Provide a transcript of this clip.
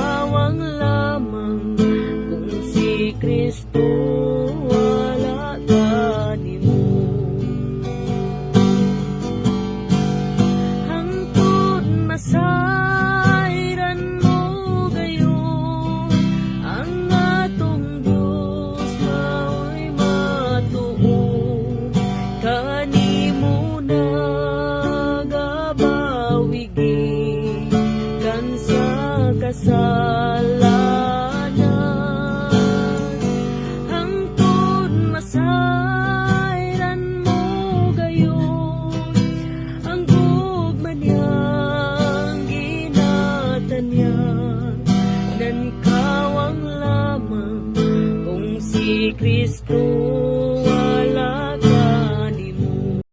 Ikaw ang lamang kung si Kristo kasalanan. Hangtod masayran mo gayon. Ang gugma niyang ginatanyag Nan kawang lamang kung si Kristo